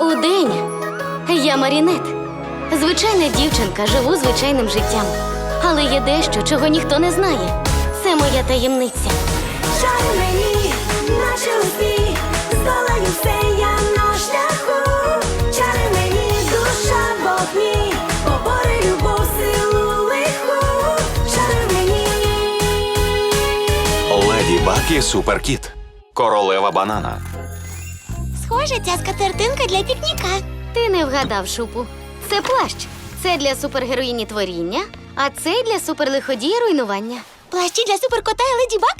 Удень я Марінет. Звичайна дівчинка, живу звичайним життям. Але є дещо, чого ніхто не знає. Це моя таємниця. Шай мені, наче у сні, здолаю все я на шляху. Чари мені, душа вогні, побори любов, силу лиху. Шари мені. Леді Баг і Суперкіт. Королева банана. Схоже, ця скатертинка для пікніка. Ти не вгадав, шупу. Це плащ. Це для супергероїні творіння, а це для суперлиходія руйнування. Плащі для суперкота і леді Баг?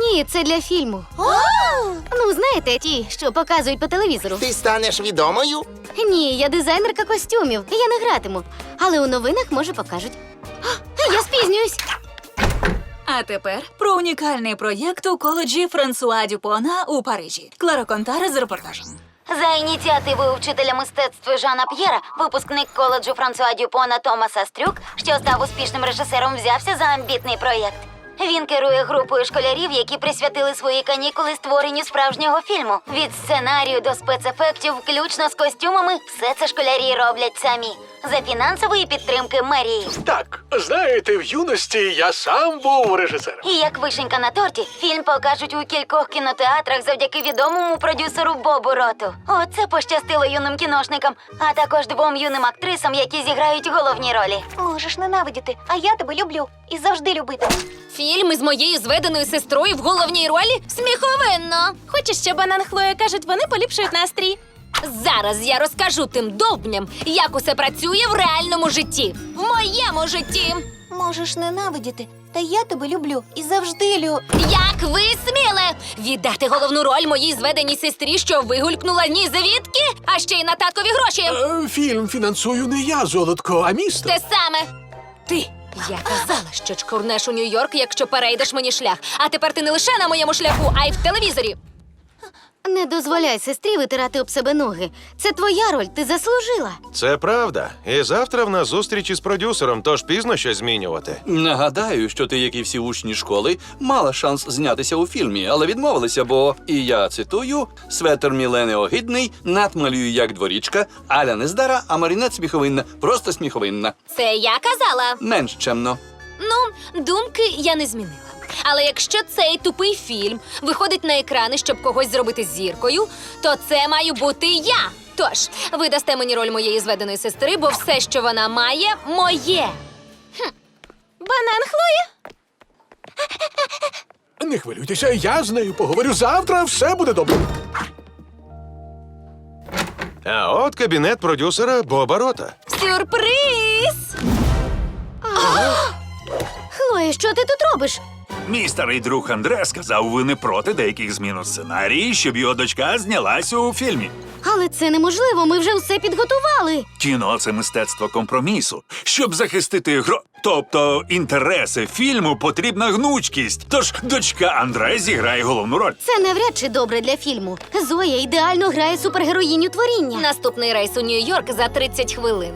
Ні, це для фільму. О! Ну, знаєте, ті, що показують по телевізору. Ти станеш відомою? Ні, я дизайнерка костюмів, я не гратиму. Але у новинах може покажуть. А, я спізнююсь. А тепер про унікальний проєкт у коледжі Франсуа Дюпона у Парижі. Клара Контара з репортажем. За ініціативою вчителя мистецтва Жана П'єра, випускник коледжу Франсуа Дюпона Томаса Стрюк, що став успішним режисером, взявся за амбітний проєкт. Він керує групою школярів, які присвятили свої канікули створенню справжнього фільму. Від сценарію до спецефектів, включно з костюмами, все це школярі роблять самі за фінансової підтримки мерії. Так, знаєте, в юності я сам був режисером. І як вишенька на торті, фільм покажуть у кількох кінотеатрах завдяки відомому продюсеру Бобу Роту. Оце пощастило юним кіношникам, а також двом юним актрисам, які зіграють головні ролі. Можеш ненавидіти, а я тебе люблю і завжди любитиму. Фільм із моєю зведеною сестрою в головній ролі? Сміховинно. Хочеш, що банан Хлоя кажуть, вони поліпшують настрій. Зараз я розкажу тим довбням, як усе працює в реальному житті. В моєму житті. Можеш ненавидіти, та я тебе люблю і завжди лю. Як ви сміли віддати головну роль моїй зведеній сестрі, що вигулькнула ні звідки, а ще й на таткові гроші. Е, Фільм фінансую не я, золотко, а місто. Те саме. Ти. Я казала, що чкурнеш у Нью-Йорк, якщо перейдеш мені шлях. А тепер ти не лише на моєму шляху, а й в телевізорі. Не дозволяй сестрі витирати об себе ноги. Це твоя роль, ти заслужила. Це правда. І завтра в нас зустріч із продюсером, тож пізно щось змінювати. Нагадаю, що ти, як і всі учні школи, мала шанс знятися у фільмі, але відмовилися, бо і я цитую: светер Мілени огидний, надмалюю як дворічка, Аля нездара, а Марінет сміховинна, просто сміховинна. Це я казала. Менш чемно. Ну, думки я не змінила. Але якщо цей тупий фільм виходить на екрани, щоб когось зробити зіркою, то це маю бути я. Тож, ви дасте мені роль моєї зведеної сестри, бо все, що вона має, моє. Хм. Банан Хлоя? Не хвилюйтеся, я з нею поговорю завтра, все буде добре. А от кабінет продюсера Боба Рота. Сюрприз! Хлоя, що ти тут робиш? Мій старий друг Андре сказав, ви не проти деяких змін у сценарії, щоб його дочка знялася у фільмі. Але це неможливо, ми вже все підготували. Кіно це мистецтво компромісу. Щоб захистити гро, тобто інтереси фільму, потрібна гнучкість. Тож дочка Андре зіграє головну роль. Це навряд чи добре для фільму. Зоя ідеально грає супергероїню творіння. Наступний рейс у Нью-Йорк за 30 хвилин.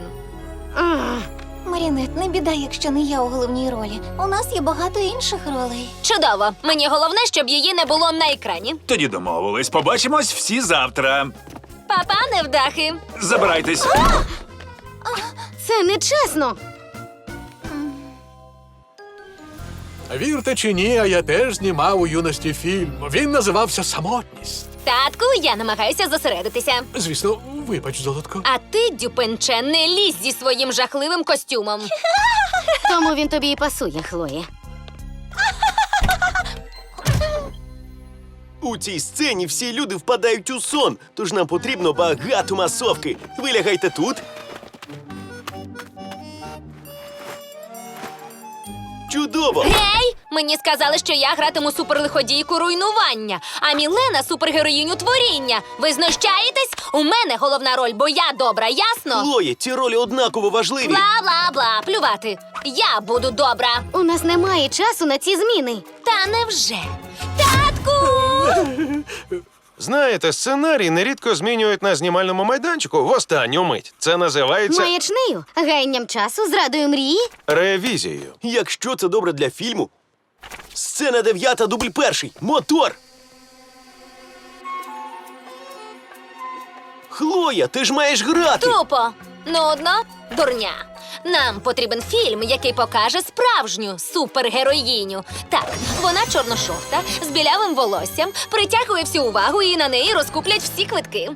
Марінет, не біда, якщо не я у головній ролі. У нас є багато інших ролей. Чудово. Мені головне, щоб її не було на екрані. Тоді домовились. Побачимось всі завтра. Папа, невдахи. Забирайтесь. Це нечесно. Вірте чи ні, а я теж знімав у юності фільм. Він називався Самотність. Татку, я намагаюся зосередитися. Звісно, вибач, золотко. А ти, Дюпенче, не лізь зі своїм жахливим костюмом. Тому він тобі і пасує, Хлоє. У цій сцені всі люди впадають у сон, тож нам потрібно багато масовки. Ви лягайте тут. Чудово! Гей! Мені сказали, що я гратиму суперлиходійку руйнування, а Мілена супергероїню творіння. Ви знущаєтесь? У мене головна роль, бо я добра, ясно? Хлоє, ці ролі однаково важливі. Бла бла бла, плювати. Я буду добра. У нас немає часу на ці зміни. Та невже? Татку! Знаєте, сценарій нерідко змінюють на знімальному майданчику в останню мить. Це називається Маячнею, гаянням часу, зрадою мрії. ревізією. Якщо це добре для фільму. Сцена дев'ята, дубль перший. Мотор! Хлоя, ти ж маєш грати! Тупо, нудно, дурня. Нам потрібен фільм, який покаже справжню супергероїню. Так, вона чорношовта, з білявим волоссям, притягує всю увагу і на неї розкуплять всі квитки.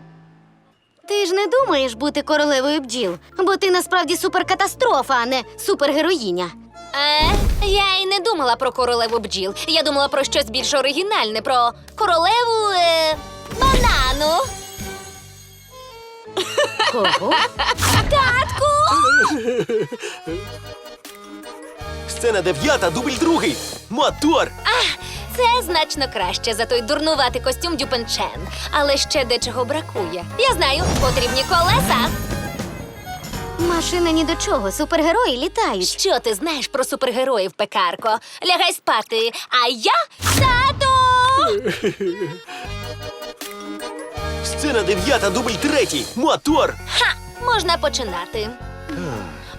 Ти ж не думаєш бути королевою бджіл, бо ти насправді суперкатастрофа, а не супергероїня. Е, я й не думала про королеву бджіл. Я думала про щось більш оригінальне, про королеву е, банану. Кого? Сцена дев'ята, дубль другий. Мотор! Це значно краще за той дурнуватий костюм Дюпенчен. Але ще дечого бракує. Я знаю, потрібні колеса. Машина ні до чого, супергерої літають. Що ти знаєш про супергероїв, пекарко? Лягай спати, а я тату! Сцена дев'ята, дубль третій. Мотор! Ха! Можна починати.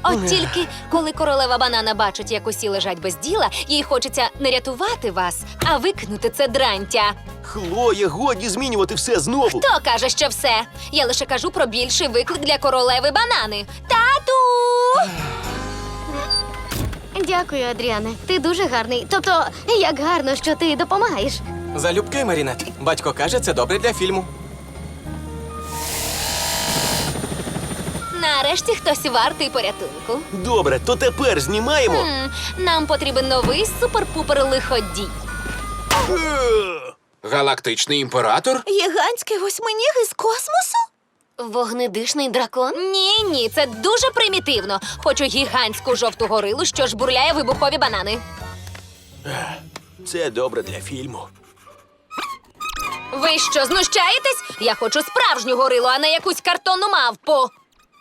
От тільки коли королева банана бачить, як усі лежать без діла, їй хочеться не рятувати вас, а викинути це дрантя. Хлоя, годі змінювати все знову. Хто каже, що все? Я лише кажу про більший виклик для королеви банани. Тату! Дякую, Адріане. Ти дуже гарний. Тобто, як гарно, що ти допомагаєш. Залюбки, Марінет. Батько каже, це добре для фільму. Нарешті хтось вартий порятунку. Добре, то тепер знімаємо. М, Нам потрібен новий супер-пупер лиходій. Галактичний імператор? Гігантський восьминіг із космосу? Вогнедишний дракон? Ні, ні, це дуже примітивно. Хочу гігантську жовту горилу, що жбурляє вибухові банани. Це добре для фільму. Ви що, знущаєтесь? Я хочу справжню горилу, а не якусь картонну мавпу.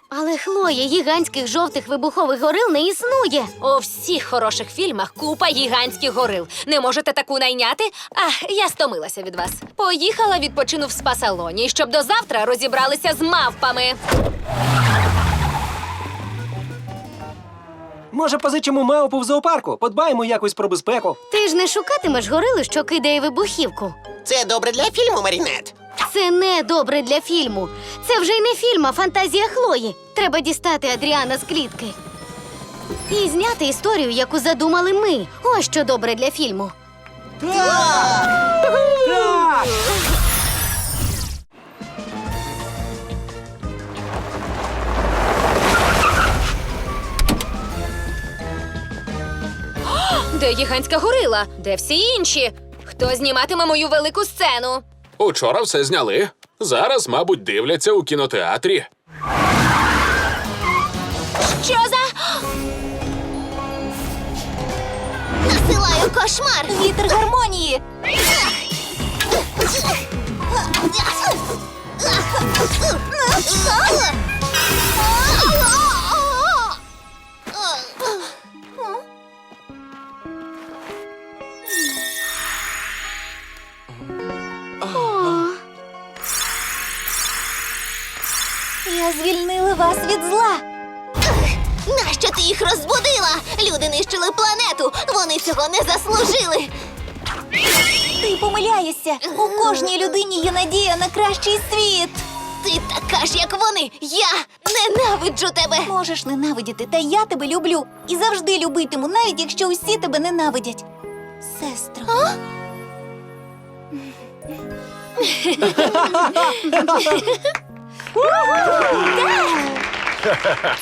Але Хлоя, гігантських жовтих вибухових горил не існує. У всіх хороших фільмах купа гігантських горил. Не можете таку найняти? Ах, я стомилася від вас. Поїхала відпочину в спа-салоні, щоб до завтра розібралися з мавпами. Може, позичимо мавпу в зоопарку? Подбаємо якось про безпеку. Ти ж не шукатимеш горилу, що кидає вибухівку. Це добре для фільму, Марінет. Це не добре для фільму. Це вже й не фільм, а фантазія Хлої. Треба дістати Адріана з клітки. І зняти історію, яку задумали ми. Ось що добре для фільму. Де гігантська горила? Де всі інші? Хто зніматиме мою велику сцену? Учора все зняли. Зараз, мабуть, дивляться у кінотеатрі. Що за. Насилаю кошмар! Вітер гармонії. Я звільнила вас від зла. Нащо ти їх розбудила? Люди нищили планету. Вони цього не заслужили. Ти помиляєшся. У кожній людині є надія на кращий світ. Ти така ж, як вони. Я ненавиджу тебе. Можеш ненавидіти, та я тебе люблю. І завжди любитиму, навіть якщо усі тебе ненавидять. Сестро.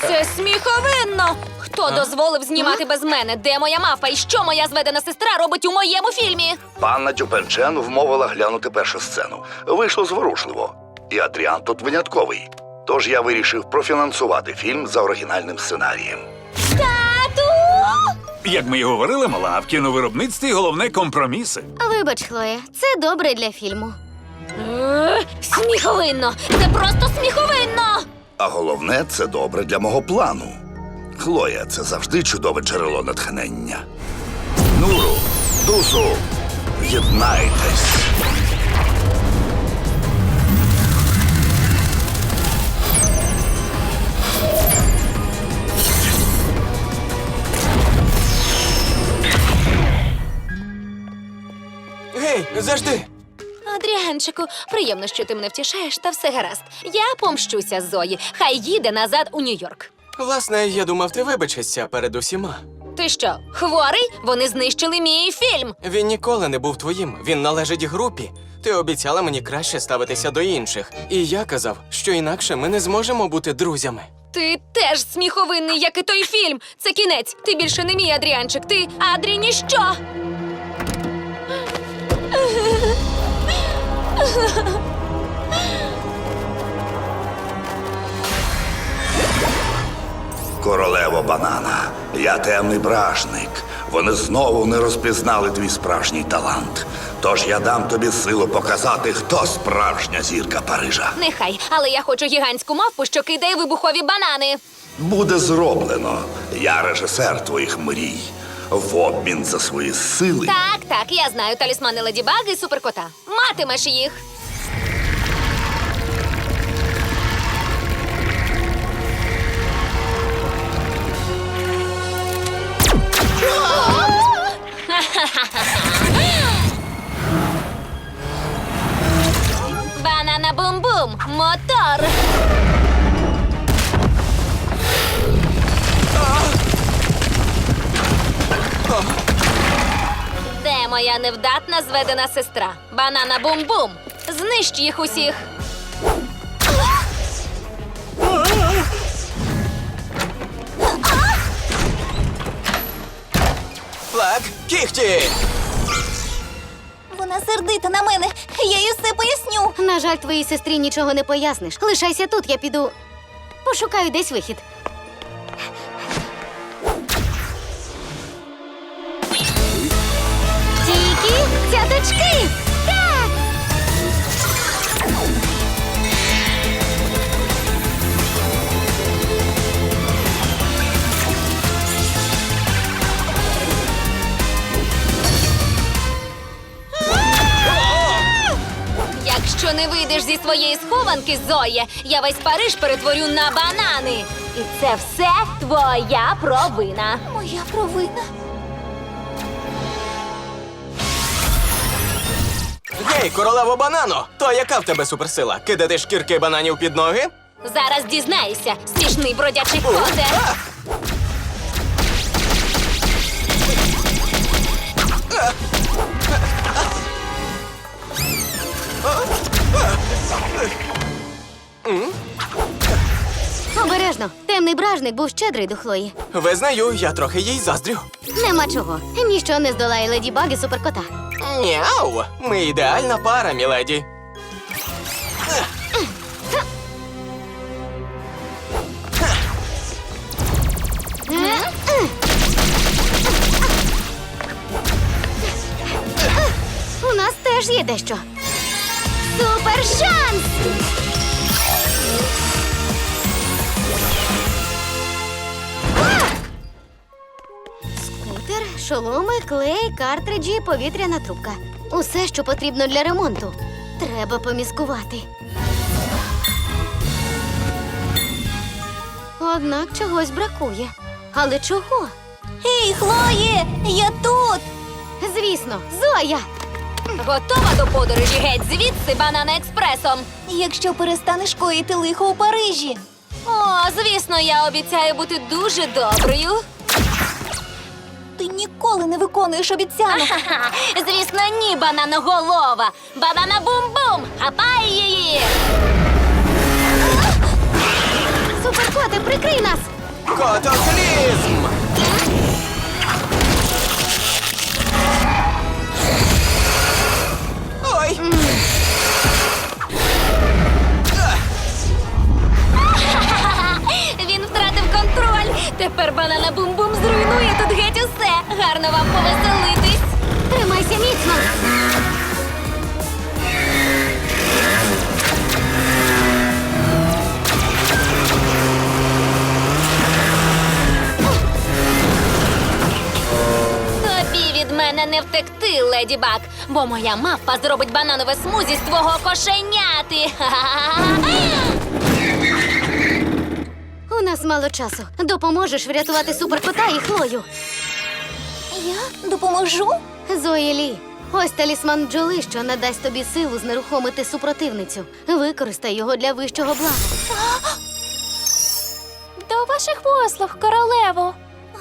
Це сміховинно! Хто дозволив знімати без мене? Де моя мавпа і що моя зведена сестра робить у моєму фільмі? Панна Тюпенчен вмовила глянути першу сцену. Вийшло зворушливо. І Адріан тут винятковий. Тож я вирішив профінансувати фільм за оригінальним сценарієм. Тату! Як ми й говорили, мала, в кіновиробництві головне компроміси. Вибач, Хлоя, це добре для фільму. Е, Сміховинно! Це просто сміховинно! А головне, це добре для мого плану. Хлоя це завжди чудове джерело натхнення. Нуру, дусу, єднайтесь. Гей, завжди. Адріан, Адріанчику. Приємно, що ти мене втішаєш, та все гаразд. Я помщуся Зої. Хай їде назад у Нью-Йорк. Власне, я думав, ти вибачишся перед усіма. Ти що, хворий? Вони знищили мій фільм. Він ніколи не був твоїм, він належить групі. Ти обіцяла мені краще ставитися до інших. І я казав, що інакше ми не зможемо бути друзями. Ти теж сміховинний, як і той фільм. Це кінець. Ти більше не мій Адріанчик. Ти Адрі ніщо. Королево банана, я темний бражник. Вони знову не розпізнали твій справжній талант. Тож я дам тобі силу показати, хто справжня зірка Парижа. Нехай, але я хочу гігантську мавпу, що кидає вибухові банани. Буде зроблено. Я режисер твоїх мрій. В обмін за свої сили. Так, так, я знаю талісмани Леді Баг і суперкота. Матимеш їх. Банана бум-бум, мотор. Моя невдатна зведена сестра? Банана бум-бум. Знищ їх усіх. Флак, кіхті! Вона сердита на мене. Я їй все поясню. На жаль, твоїй сестрі нічого не поясниш. Лишайся тут, я піду. Пошукаю десь вихід. Цяточки! Так! Якщо не вийдеш зі своєї схованки, Зоє, я весь Париж перетворю на банани. І це все твоя провина. Моя провина. Гей, королево банано! То яка в тебе суперсила? Кидати шкірки бананів під ноги? Зараз дізнаєшся, смішний бродячий коте. Обережно. Темний бражник був щедрий до Хлої. Визнаю, я трохи їй заздрю. Нема чого. Ніщо не здолає леді Баг і суперкота. Няу! Ми ідеальна пара, міледі. У нас теж є дещо. Супер шанс! Шоломи, клей, картриджі, повітряна трубка. Усе, що потрібно для ремонту. Треба поміскувати. Однак чогось бракує. Але чого? Ей, Хлоє, я тут. Звісно, Зоя! Готова до подорожі геть звідси банана експресом. Якщо перестанеш коїти лихо у Парижі. О, звісно, я обіцяю бути дуже доброю. Ніколи не виконуєш обіцянок. Ха-ха, звісно, ні, бананоголова. Банана бум-бум. Хапай її. Втекти, леді Баг, бо моя мавпа зробить бананове смузі з твого кошеняти. У нас мало часу. Допоможеш врятувати суперкота і Хлою. Я допоможу? Зої Лі, Ось талісман бджоли, що надасть тобі силу знерухомити супротивницю. Використай його для вищого блага. До ваших послуг, королево.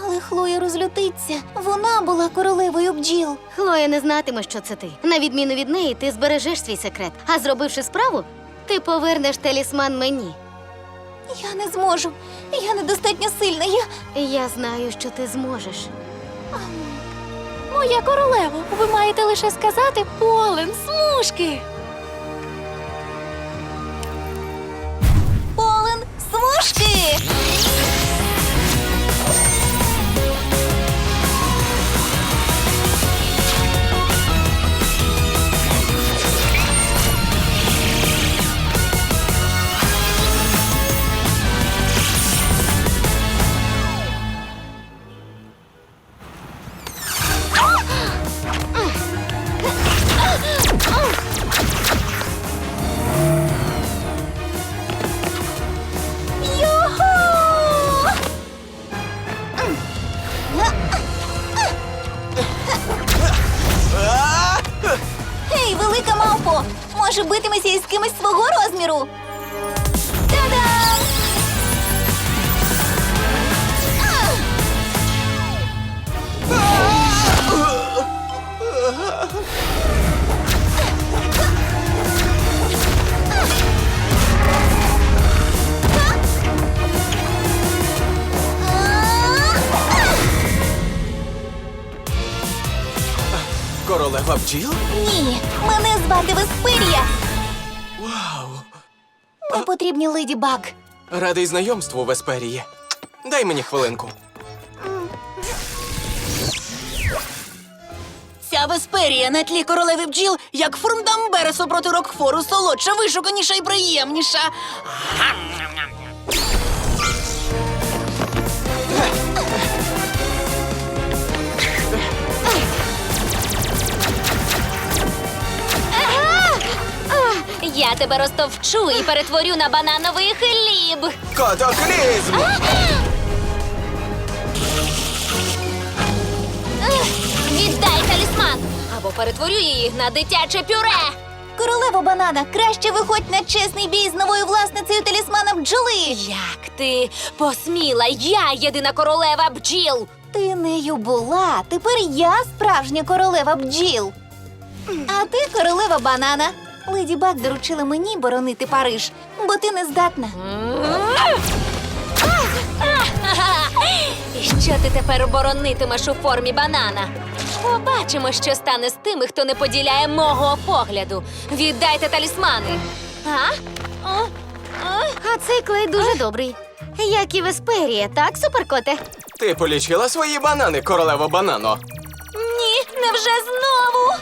Але Хлоя розлютиться. Вона була королевою бджіл. Хлоя не знатиме, що це ти. На відміну від неї, ти збережеш свій секрет. А зробивши справу, ти повернеш талісман мені. Я не зможу. Я недостатньо сильна. Я Я знаю, що ти зможеш. Моя королево, ви маєте лише сказати полем смужки. полен смужки. Королева бджіл? Ні, мене звати Веспирія. Вау! Ми потрібні леді Баг. Радий знайомству, Весперіє. Дай мені хвилинку. Ця Весперія на тлі королеви бджіл, як фурндамбера супроти Рокфору, солодша, вишуканіша і приємніша. Я тебе розтовчу і перетворю на банановий хліб. Катаклізм! Віддай талісман! Або перетворю її на дитяче пюре. Королева банана, краще виходь на чесний бій з новою власницею талісмана бджоли. Як ти посміла? Я єдина королева бджіл. Ти нею була. Тепер я справжня королева бджіл. А ти королева банана. Леді Баг доручила мені боронити Париж, бо ти не здатна. І що ти тепер оборонитимеш у формі банана? Побачимо, що стане з тими, хто не поділяє мого погляду. Віддайте талісмани. А? О? О? А цей клей дуже добрий. Як і Весперія, так, суперкоте? Ти полічила свої банани, королево банано. Ні, невже знову?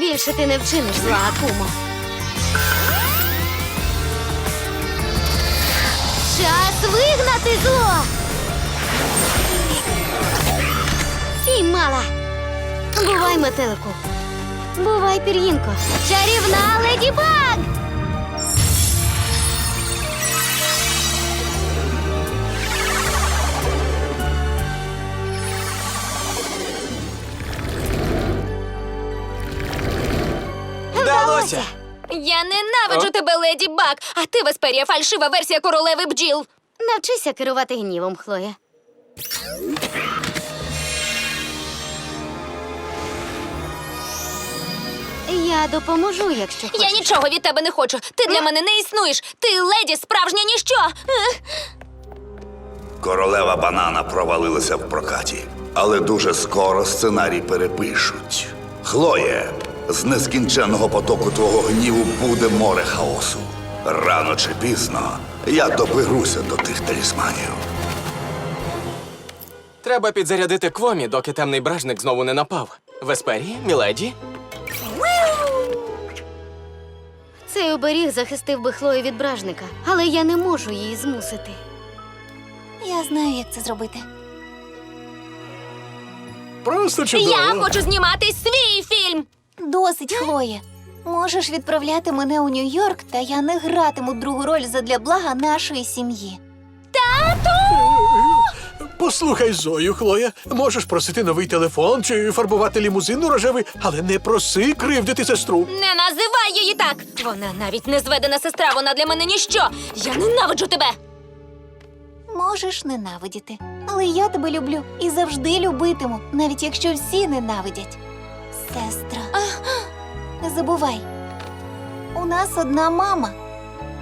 Більше ти не вчиниш зла, Акумо. Час вигнати зло. Піймала. Бувай, метелику. Бувай, пір'їнко. Чарівна леді Баг! Я ненавиджу тебе, леді Баг, а ти, Весперія, фальшива версія королеви бджіл. Навчися керувати гнівом, Хлоя. Я допоможу, якщо хочеш. Я нічого від тебе не хочу. Ти для мене не існуєш. Ти леді справжнє ніщо. Ех. Королева банана провалилася в прокаті, але дуже скоро сценарій перепишуть. Хлоє, з нескінченного потоку твого гніву буде море хаосу. Рано чи пізно я доберуся до тих талісманів. Треба підзарядити квомі, доки темний бражник знову не напав. Весперії, міледі, Цей оберіг захистив би Хлою від бражника, але я не можу її змусити. Я знаю, як це зробити. Просто чудово. Я хочу знімати свій фільм. Досить, Хлоє. Можеш відправляти мене у Нью-Йорк, та я не гратиму другу роль задля блага нашої сім'ї. Послухай Зою, Хлоя, можеш просити новий телефон чи фарбувати лімузин у рожевий, але не проси кривдити сестру. Не називай її так! Вона навіть не зведена сестра, вона для мене ніщо! Я ненавиджу тебе! Можеш ненавидіти, але я тебе люблю і завжди любитиму, навіть якщо всі ненавидять. Сестра, не забувай. У нас одна мама.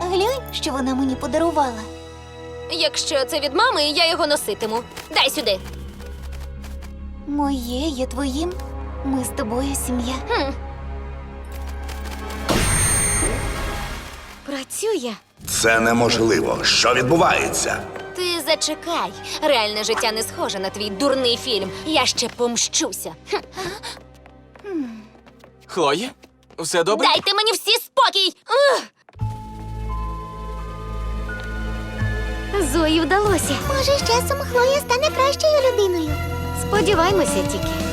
Глянь, що вона мені подарувала. Якщо це від мами, я його носитиму. Дай сюди. Моє є твоїм. Ми з тобою сім'я. Хм. Працює. Це неможливо. Що відбувається? Ти зачекай. Реальне життя не схоже на твій дурний фільм. Я ще помщуся. Хм. Хлоє, все добре? Дайте мені всі спокій! Ух! Зої вдалося. Може, з часом Хлоя стане кращою людиною. Сподіваймося тільки.